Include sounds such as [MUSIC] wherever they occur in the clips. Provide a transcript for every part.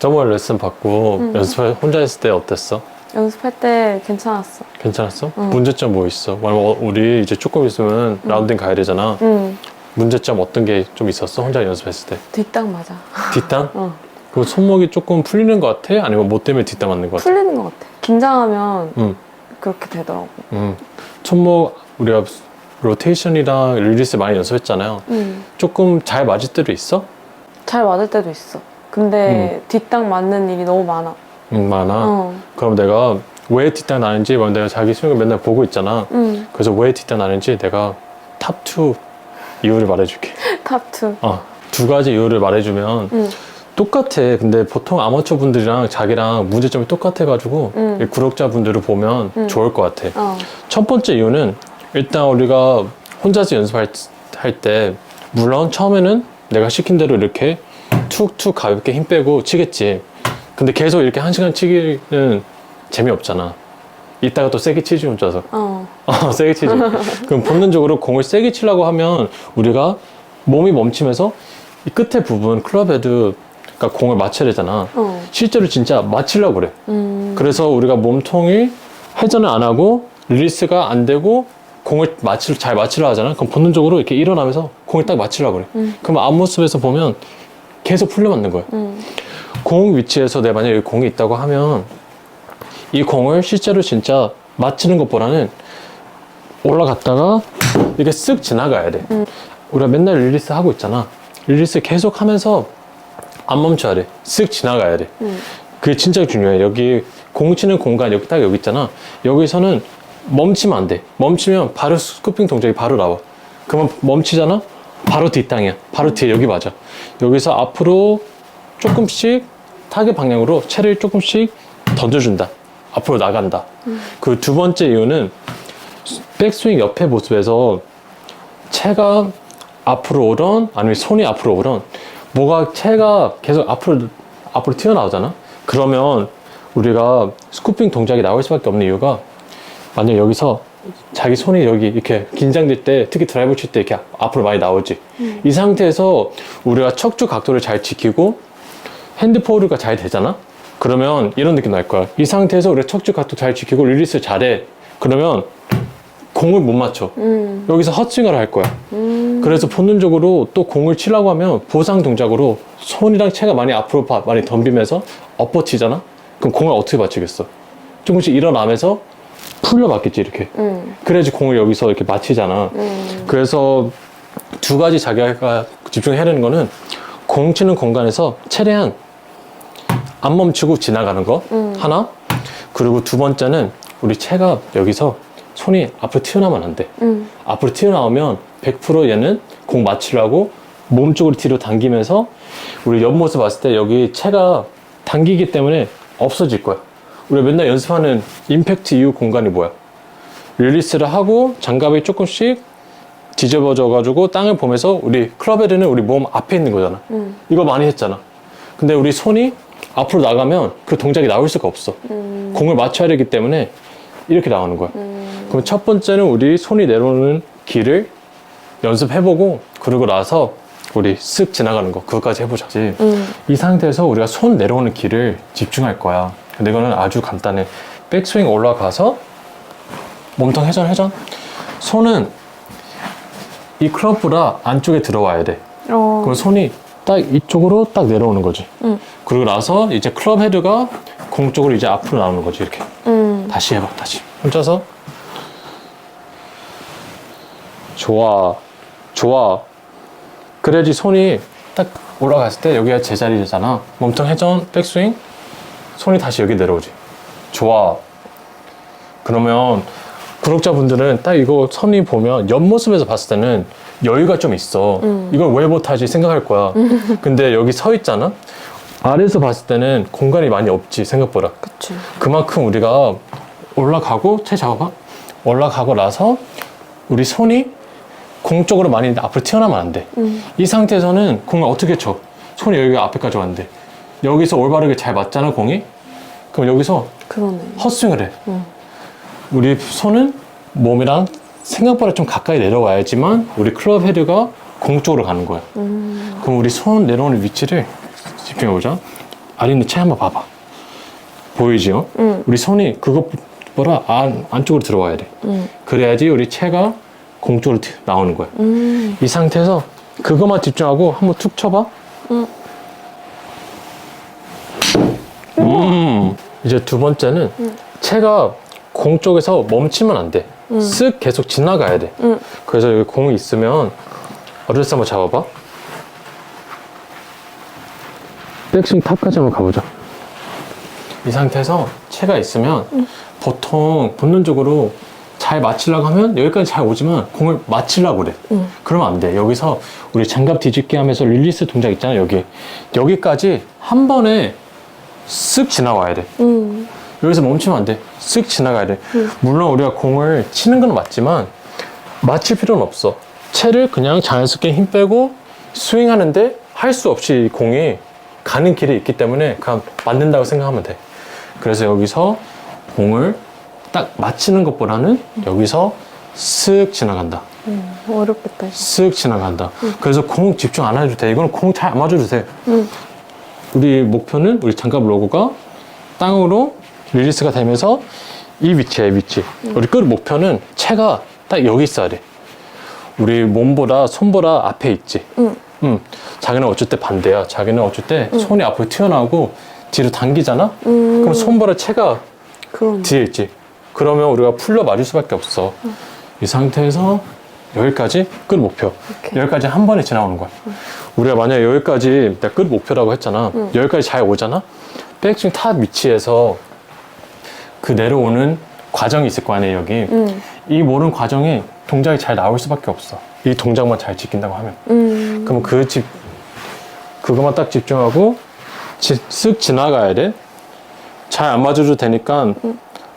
저번에 레슨 받고 음. 연습 혼자 했을 때 어땠어? 연습할 때 괜찮았어. 괜찮았어? 응. 문제점 뭐 있어? 만약 어, 우리 이제 조금 있으면 라운딩 가야 되잖아. 응. 문제점 어떤 게 좀 있었어? 혼자 연습했을 때. 뒷땅 맞아. 뒷땅? [LAUGHS] 어. 그 손목이 조금 풀리는 것 같아? 아니면 뭐 때문에 뒷땅 맞는 것 같아? 풀리는 것 같아. 긴장하면 응. 그렇게 되더라고. 응. 손목 우리가 로테이션이랑 릴리스 많이 연습했잖아요. 응. 조금 잘 맞을 때도 있어? 잘 맞을 때도 있어. 근데 뒷땅 맞는 일이 너무 많아. 응, 많아. 어. 그럼 내가 왜 뒷땅 나는지 뭐 내가 자기 스윙을 맨날 보고 있잖아. 응. 그래서 왜 뒷땅 나는지 내가 탑2 이유를 말해줄게. [LAUGHS] 탑2. 어, 두 가지 이유를 말해주면 응. 똑같아. 근데 보통 아마추어 분들이랑 자기랑 문제점이 똑같아가지고 응. 이 구독자분들을 보면 응. 좋을 것 같아. 어. 첫 번째 이유는 일단 우리가 혼자서 연습할 할 때 물론 처음에는 내가 시킨 대로 이렇게 툭툭 가볍게 힘 빼고 치겠지. 근데 계속 이렇게 한 시간 치기는 재미없잖아. 이따가 또 세게 치지 혼자서. 어. 어, [LAUGHS] 세게 치지. 그럼 본능적으로 공을 세게 치려고 하면 우리가 몸이 멈추면서 이 끝에 부분 클럽 헤드 그러니까 공을 맞춰야 되잖아. 어. 실제로 진짜 맞추려고 그래. 음. 그래서 우리가 몸통이 회전을 안 하고 릴리스가 안 되고 공을 맞추 잘 맞추려 하잖아. 그럼 본능적으로 이렇게 일어나면서 공을 딱 맞추려고 그래. 음. 그럼 앞모습에서 보면 계속 풀려 맞는 거야. 음. 공 위치에서 내가 만약에 여기 공이 있다고 하면 이 공을 실제로 진짜 맞추는 것보다는 올라갔다가 이렇게 쓱 지나가야 돼. 음. 우리가 맨날 릴리스 하고 있잖아. 릴리스 계속 하면서 안 멈춰야 돼. 쓱 지나가야 돼. 음. 그게 진짜 중요해. 여기 공 치는 공간 여기 딱 여기 있잖아. 여기서는 멈추면 안 돼. 멈추면 바로 스쿠핑 동작이 바로 나와. 그러면 멈추잖아? 바로 뒷땅이야. 바로 뒤에 여기 맞아. 여기서 앞으로 조금씩 타겟 방향으로 채를 조금씩 던져준다. 앞으로 나간다. 그두 번째 이유는 백스윙 옆에 모습에서 채가 앞으로 오던 아니면 손이 앞으로 오던 뭐가 채가 계속 앞으로 앞으로 튀어나오잖아. 그러면 우리가 스쿠핑 동작이 나올 수밖에 없는 이유가 만약 여기서 자기 손이 여기 이렇게 긴장될 때 특히 드라이브 칠 때 이렇게 앞으로 많이 나오지. 이 상태에서 우리가 척추 각도를 잘 지키고 핸드 포울가 잘 되잖아. 그러면 이런 느낌 날 거야. 이 상태에서 우리가 척추 각도 잘 지키고 릴리스 잘해. 그러면 공을 못 맞춰. 음. 여기서 헛스윙을 할 거야. 음. 그래서 본능적으로 또 공을 치려고 하면 보상 동작으로 손이랑 채가 많이 앞으로 바- 많이 덤비면서 엎어치잖아? 그럼 공을 어떻게 맞추겠어? 조금씩 일어나면서 풀려 맞겠지, 이렇게. 음. 그래야지 공을 여기서 이렇게 맞히잖아. 음. 그래서 두 가지 자기가 집중해야 되는 거는 공 치는 공간에서 최대한 안 멈추고 지나가는 거 음. 하나 그리고 두 번째는 우리 채가 여기서 손이 앞으로 튀어나오면 안 돼. 음. 앞으로 튀어나오면 100% 얘는 공 맞추려고 몸 쪽으로 뒤로 당기면서 우리 옆모습 봤을 때 여기 채가 당기기 때문에 없어질 거야. 우리 맨날 연습하는 임팩트 이후 공간이 뭐야? 릴리스를 하고 장갑이 조금씩 뒤집어져 가지고 땅을 보면서 우리 클럽헤드는 우리 몸 앞에 있는 거잖아. 음. 이거 많이 했잖아. 근데 우리 손이 앞으로 나가면 그 동작이 나올 수가 없어. 음. 공을 맞춰야 되기 때문에 이렇게 나오는 거야. 음. 그럼 첫 번째는 우리 손이 내려오는 길을 연습해보고 그러고 나서 우리 쓱 지나가는 거 그것까지 해보자. 음. 이 상태에서 우리가 손 내려오는 길을 집중할 거야. 근데 이거는 아주 간단해. 백스윙 올라가서 몸통 회전 회전. 손은 이 클럽보다 안쪽에 들어와야 돼. 어. 그럼 손이 딱 이쪽으로 딱 내려오는 거지. 음. 그리고 나서 이제 클럽 헤드가 공 쪽으로 이제 앞으로 나오는 거지 이렇게. 음. 다시 해봐 다시 혼자서 좋아 좋아 그래야지 손이 딱 올라갔을 때 여기가 제자리잖아 몸통 회전 백스윙 손이 다시 여기 내려오지 좋아 그러면 구독자분들은 딱 이거 선이 보면 옆모습에서 봤을 때는 여유가 좀 있어 음. 이걸 왜 못하지 생각할 거야 [LAUGHS] 근데 여기 서 있잖아 아래에서 봤을 때는 공간이 많이 없지 생각보다 그치. 그만큼 우리가 올라가고 채 잡아봐 올라가고 나서 우리 손이 공 쪽으로 많이 앞으로 튀어나오면 안 돼. 음. 이 상태에서는 공을 어떻게 쳐? 손이 여기 앞에까지 왔는데 여기서 올바르게 잘 맞잖아 공이. 그럼 여기서 그러네. 헛스윙을 해. 음. 우리 손은 몸이랑 생각보다 좀 가까이 내려와야지만 우리 클럽 헤드가 공 쪽으로 가는 거야. 음. 그럼 우리 손 내려오는 위치를 집중해보자. 아린이 채 한번 봐봐. 보이지요? 응. 우리 손이 그것보다 안, 안쪽으로 들어와야 돼. 응. 그래야지 우리 채가 공 쪽으로 튀- 나오는 거야. 음. 이 상태에서 그것만 집중하고 한번 툭 쳐봐. 응. 음. 이제 두 번째는 응. 채가 공 쪽에서 멈추면 안 돼. 응. 쓱 계속 지나가야 돼. 응. 그래서 여기 공이 있으면 어드레스 한번 잡아봐. 백스윙 탑까지 한번 가보자. 이 상태에서 채가 있으면 보통 본능적으로 잘 맞추려고 하면 여기까지 잘 오지만 공을 맞추려고 그래. 응. 그러면 안 돼. 여기서 우리 장갑 뒤집기 하면서 릴리스 동작 있잖아, 여기. 여기까지 한 번에 쓱 지나와야 돼. 음. 여기서 멈추면 안 돼. 쓱 지나가야 돼. 물론 우리가 공을 치는 건 맞지만 맞힐 필요는 없어. 채를 그냥 자연스럽게 힘 빼고 스윙하는데 할 수 없이 공이 가는 길이 있기 때문에 그냥 맞는다고 생각하면 돼. 그래서 여기서 공을 딱 맞히는 것보다는 여기서 쓱 지나간다. 음. 어렵겠다. 이거. 쓱 지나간다. 그래서 공 집중 안 해도 돼. 이거는 공 잘 안 맞아도 돼. 응. 우리 목표는 우리 장갑 로고가 땅으로 릴리스가 되면서 이 위치야, 이 위치. 우리 끝 목표는 채가 딱 여기 있어야 돼. 우리 몸보다 손보다 앞에 있지. 응. 음, 자기는 어쩔 때 반대야. 자기는 어쩔 때 손이 앞으로 튀어나오고 뒤로 당기잖아? 음. 그럼 손보다 채가 그럼. 뒤에 있지. 그러면 우리가 풀려 맞을 수밖에 없어. 이 상태에서 여기까지 끝 목표. 오케이. 여기까지 한 번에 지나오는 거야. 우리가 만약에 여기까지 내가 끝 목표라고 했잖아. 응. 여기까지 잘 오잖아. 백스윙 탑 위치에서 그 내려오는 과정이 있을 거 아니에요, 여기. 음. 이 모든 과정에 동작이 잘 나올 수밖에 없어. 이 동작만 잘 지킨다고 하면. 음. 그럼 그 집, 그것만 딱 집중하고 지- 쓱 지나가야 돼. 잘 안 맞아도 되니까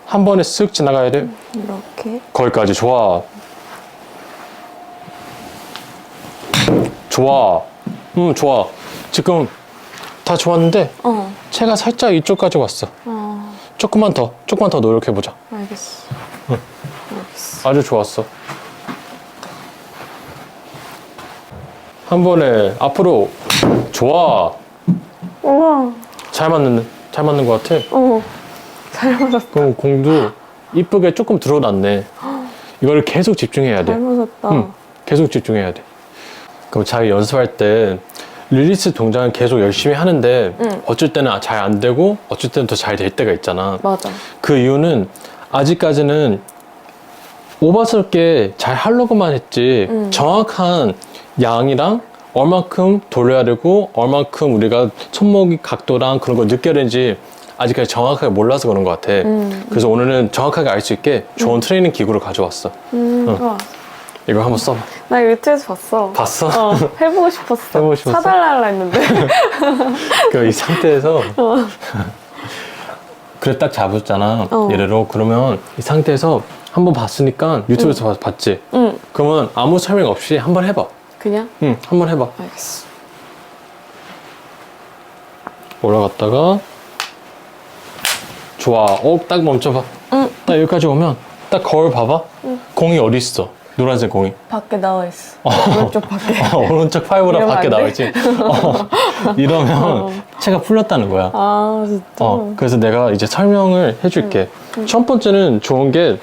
한 번에 쓱 지나가야 돼. 이렇게. 거기까지 좋아. 좋아. 음, 좋아. 지금 다 좋았는데 어. 채가 살짝 이쪽까지 왔어. 어. 조금만 더, 조금만 더 노력해보자. 알겠어. 알겠어. 아주 좋았어. 한 번에 앞으로 좋아. 우와. 잘 맞는 잘 맞는 것 같아. 어. 잘 맞았어. 그럼 공도 이쁘게 조금 들어놨네. 이거를 계속 집중해야 돼. 잘 맞았다. 응, 계속 집중해야 돼. 그럼 자기 연습할 때 릴리스 동작은 계속 열심히 하는데 응. 어쩔 때는 잘 안 되고 어쩔 때는 더 잘 될 때가 있잖아. 맞아. 그 이유는 아직까지는 오버스럽게 잘 하려고만 했지 음. 정확한 양이랑 얼만큼 돌려야 되고 얼만큼 우리가 손목이 각도랑 그런 걸 느껴야 되는지 아직까지 정확하게 몰라서 그런 것 같아. 음. 그래서 오늘은 정확하게 알 수 있게 좋은 트레이닝 기구를 가져왔어. 음. 응. 좋아. 이거 한번 써봐. 나 유튜브에서 봤어. 봤어? 어. 해보고 싶었어. 해보고 싶었어? 사달라 했는데. [LAUGHS] 그이 상태에서 [LAUGHS] 그래 딱 잡았잖아. 어. 예를 그러면 이 상태에서 한 번 봤으니까 유튜브에서 봤- 봤지. 응. 그러면 아무 설명 없이 한 번 해봐. 그냥? 응, 한 번 해봐. 알겠어. 올라갔다가 좋아. 어, 딱 멈춰봐. 응. 딱 여기까지 오면 딱 거울 봐봐. 응. 공이 어디 있어? 노란색 공이. 밖에 나와 있어. 오른쪽 밖에. 어, 오른쪽 파이브라 밖에? 나와 있지. 어, [LAUGHS] 이러면 채가 풀렸다는 거야. 아, 진짜? 어, 그래서 내가 이제 설명을 해줄게. 첫 번째는 좋은 게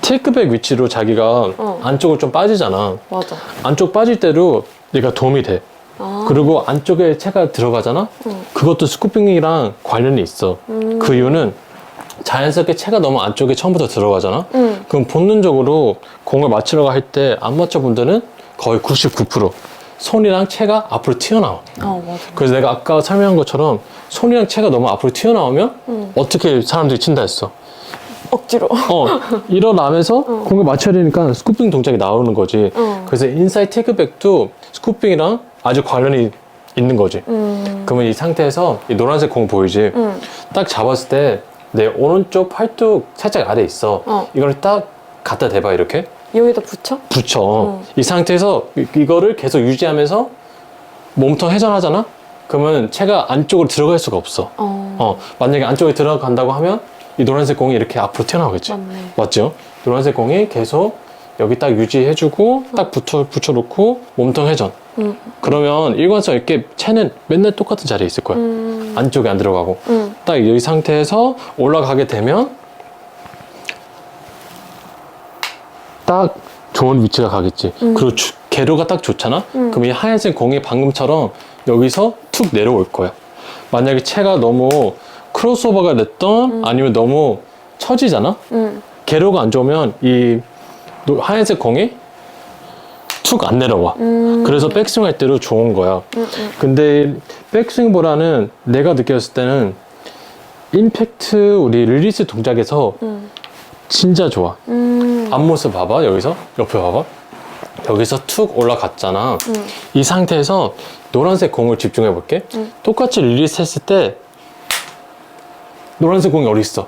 테이크백 위치로 자기가 어. 안쪽으로 좀 빠지잖아. 맞아. 안쪽 빠질 때도 얘가 도움이 돼. 아. 그리고 안쪽에 채가 들어가잖아? 응. 그것도 스쿠핑이랑 관련이 있어. 음. 그 이유는 자연스럽게 채가 너무 안쪽에 처음부터 들어가잖아? 응. 그럼 본능적으로 공을 맞추려고 할 때 안 맞춰 분들은 거의 99% 손이랑 채가 앞으로 튀어나와. 어, 맞아. 그래서 내가 아까 설명한 것처럼 손이랑 채가 너무 앞으로 튀어나오면 응. 어떻게 사람들이 친다 했어? 억지로. 어, [LAUGHS] 일어나면서 공을 맞춰야 되니까 스쿠핑 동작이 나오는 거지. 어. 그래서 인사이드 테이크백도 스쿠핑이랑 아주 관련이 있는 거지. 음. 그러면 이 상태에서 이 노란색 공 보이지? 응. 딱 잡았을 때 내 오른쪽 팔뚝 살짝 아래 있어. 어. 이걸 딱 갖다 대봐 이렇게 여기다 붙여? 붙여. 어. 이 상태에서 이- 이거를 계속 유지하면서 몸통 회전하잖아. 그러면 채가 안쪽으로 들어갈 수가 없어. 어. 어, 만약에 안쪽에 들어간다고 하면 이 노란색 공이 이렇게 앞으로 튀어나오겠지. 맞네. 맞죠? 노란색 공이 계속 여기 딱 유지해주고 딱 붙여 붙여놓고 몸통 회전. 응. 그러면 일관성 있게 채는 맨날 똑같은 자리에 있을 거야. 음. 안쪽에 안 들어가고 응. 딱 이 상태에서 올라가게 되면 딱 좋은 위치가 가겠지. 그리고 주- 개로가 딱 좋잖아. 음. 그럼 이 하얀색 공이 방금처럼 여기서 툭 내려올 거야. 만약에 채가 너무 크로스오버가 됐던 아니면 너무 처지잖아. 응. 개로가 안 좋으면 이 노- 하얀색 공이 툭 안 내려와. 음. 그래서 백스윙 할 때도 좋은 거야. 응. 응. 근데 백스윙보다는 내가 느꼈을 때는 임팩트 우리 릴리스 동작에서 응. 진짜 좋아. 음. 앞모습 봐봐 여기서 옆에 봐봐 여기서 툭 올라갔잖아 응. 이 상태에서 노란색 공을 집중해 볼게 응. 똑같이 릴리스 했을 때 노란색 공이 어디 있어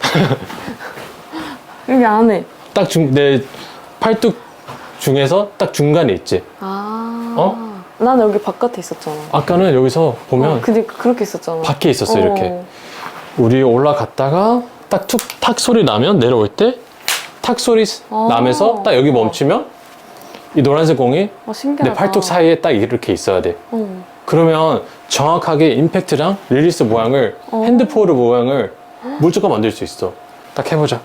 [LAUGHS] 여기 안에. 딱내 팔뚝 중에서 딱 중간에 있지 아. 어? 난 여기 바깥에 있었잖아. 아까는 여기서 보면 어, 근데 그렇게 있었잖아. 밖에 있었어 어. 이렇게 우리 올라갔다가 딱 툭 탁 소리 나면 내려올 때 탁 소리 아. 나면서 딱 여기 멈추면 이 노란색 공이 어, 신기하다. 내 팔뚝 사이에 딱 이렇게 있어야 돼. 어. 그러면 정확하게 임팩트랑 릴리스 모양을 어. 핸드포르 모양을 무조건 만들 수 있어. 딱 해보자.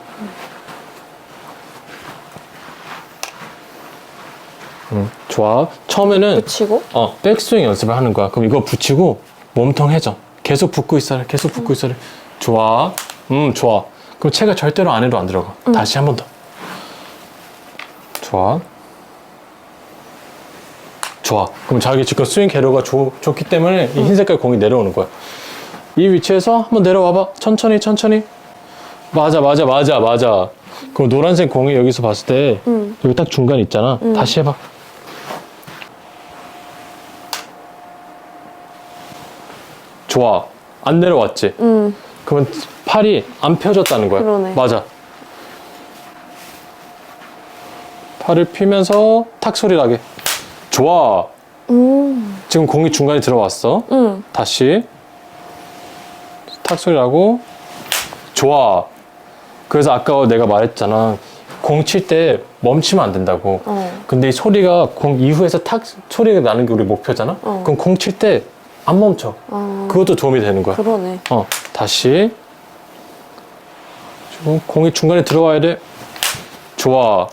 음, 좋아. 처음에는 붙이고. 어 백스윙 연습을 하는 거야. 그럼 이거 붙이고 몸통 회전. 계속 붙고 있어라. 계속 붙고 있어라. 좋아. 음 좋아. 그럼 채가 절대로 안으로 안 들어가. 다시 한 번 더. 좋아. 좋아. 그럼 자기 지금 스윙 개로가 좋, 좋기 때문에 이 흰색깔 공이 내려오는 거야. 이 위치에서 한번 내려와봐. 천천히, 천천히. 맞아, 맞아, 맞아, 맞아. 그럼 노란색 공이 여기서 봤을 때 응. 여기 딱 중간 있잖아. 응. 다시 해봐. 좋아. 안 내려왔지? 응. 그러면 팔이 안 펴졌다는 거야. 그러네. 맞아. 팔을 피면서 탁 소리 나게. 좋아. 음. 지금 공이 중간에 들어왔어. 응. 다시. 탁 소리 나고. 좋아. 그래서 아까 내가 말했잖아. 공 칠 때 멈추면 안 된다고. 어. 근데 이 소리가 공 이후에서 탁 소리가 나는 게 우리 목표잖아. 어. 그럼 공 칠 때 안 멈춰. 어. 그것도 도움이 되는 거야. 그러네. 어, 다시. 지금 공이 중간에 들어와야 돼. 좋아.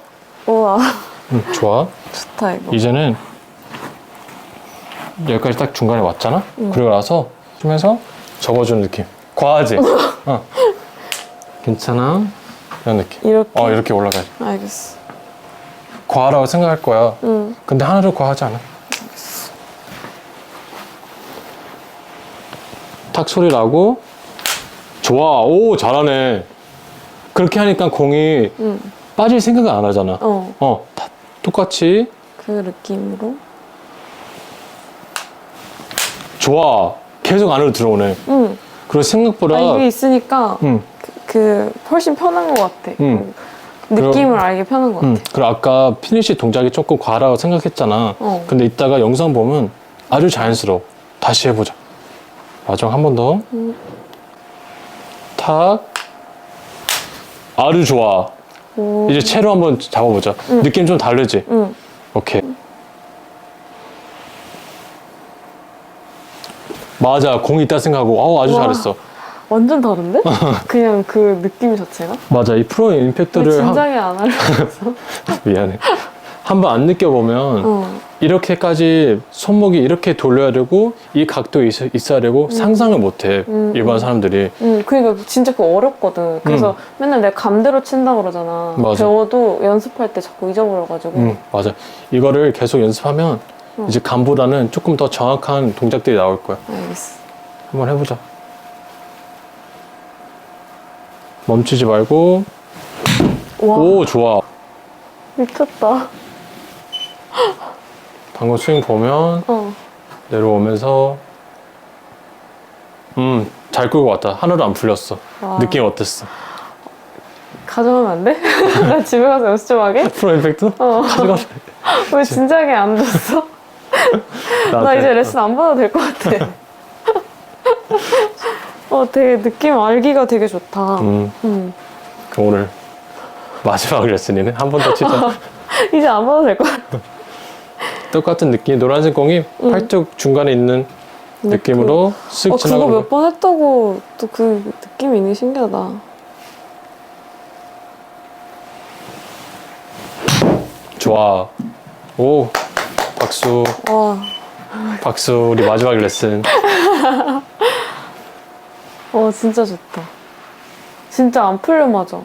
우와. 응, 좋아. 좋다, 이거. 이제는 여기까지 딱 중간에 왔잖아? 그리고 나서 하면서 접어주는 느낌. 과하지? [LAUGHS] 어. 괜찮아. 이런 느낌. 이렇게. 어, 이렇게 올라가야 돼. 알겠어. 과하라고 생각할 거야. 응. 근데 하나도 과하지 않아. 탁 소리 나고 좋아. 오, 잘하네. 그렇게 하니까 공이 응. 빠질 생각을 안 하잖아. 어. 어, 다 똑같이 그 느낌으로. 좋아. 계속 안으로 들어오네. 응. 그리고 생각보다 아, 이게 있으니까 응, 그, 그 훨씬 편한 것 같아. 응. 느낌을 알게 편한 것 같아. 응. 그리고 아까 피니시 동작이 조금 과하다고 생각했잖아. 어. 근데 이따가 영상 보면 아주 자연스러워. 다시 해보자. 마지막 한 번 더. 음. 탁. 아주 좋아. 오. 이제 채로 한번 잡아보자. 응. 느낌 좀 다르지? 응. 오케이. 맞아. 공이 있다 생각하고, 아우, 아주 와. 잘했어. 완전 다른데? [LAUGHS] 그냥 그 느낌 자체가? 맞아. 이 프로 왜 임팩트를 한, 진작에 안 하려고 [LAUGHS] 미안해. 한번 안 느껴보면 어. 이렇게까지 손목이 이렇게 돌려야 되고 이 각도 있, 있어야 되고 상상을 못해 음, 일반 음. 사람들이 응, 그러니까 진짜 그거 어렵거든. 그래서 맨날 내가 감대로 친다 그러잖아. 음. 맞아. 배워도 연습할 때 자꾸 잊어버려가지고. 음, 맞아 이거를 계속 연습하면 음. 이제 감보다는 조금 더 정확한 동작들이 나올 거야 알겠어. 한번 해보자 멈추지 말고 와, 오 좋아 미쳤다. 방금 스윙 보면 어. 내려오면서 음 잘 끌고 왔다 하나도 안 풀렸어 와. 느낌 어땠어? 가져가면 안 돼? [LAUGHS] 나 집에 가서 연습 좀 하게? [LAUGHS] 프로 임팩트? 어. 가져가 왜 진작에 안 줬어? [LAUGHS] 나 이제 레슨 안 받아도 될 것 같아. 어, 되게 느낌 알기가 되게 좋다. 음, 음. 그럼 오늘 마지막 레슨이네. 한 번 더 치자. 이제 안 받아도 될 것 같아. 똑같은 느낌. 노란색 공이 응. 팔뚝 중간에 있는 느낌으로 쓱 어, 그거 지나가는 거. 몇 번 했다고 또 그 느낌이 있는 게 신기하다. 좋아. 오, 박수, 와, 박수. 우리 마지막 레슨. 와 [LAUGHS] 진짜 좋다. 진짜 안 풀려 맞아.